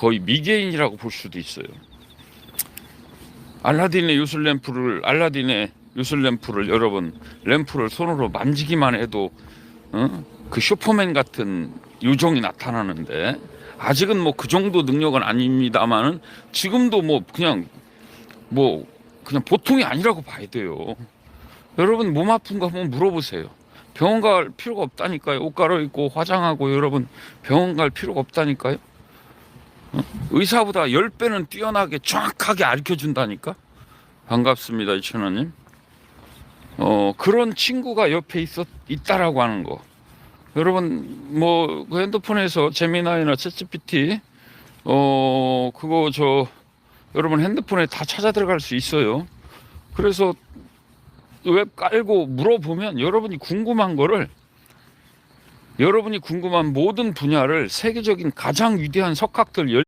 거의 미개인이라고 볼 수도 있어요. 알라딘의 요술 램프를 알라딘의 요술 램프를 여러분 램프를 손으로 만지기만 해도 어? 그 슈퍼맨 같은 요정이 나타나는데 아직은 뭐 그 정도 능력은 아닙니다만은 지금도 뭐 그냥 뭐 그냥 보통이 아니라고 봐야 돼요. 여러분 몸 아픈 거 한번 물어보세요. 병원 갈 필요가 없다니까요. 옷 갈아입고 화장하고 여러분 병원 갈 필요가 없다니까요. 어? 의사보다 10배는 뛰어나게 정확하게 가르쳐 준다니까. 반갑습니다, 이천원님. 어, 그런 친구가 옆에 있었, 있다라고 하는 거. 여러분, 뭐, 그 핸드폰에서 제미나이나 챗GPT, 어, 그거 저, 여러분 핸드폰에 다 찾아 들어갈 수 있어요. 그래서 웹 깔고 물어보면 여러분이 궁금한 거를 여러분이 궁금한 모든 분야를 세계적인 가장 위대한 석학들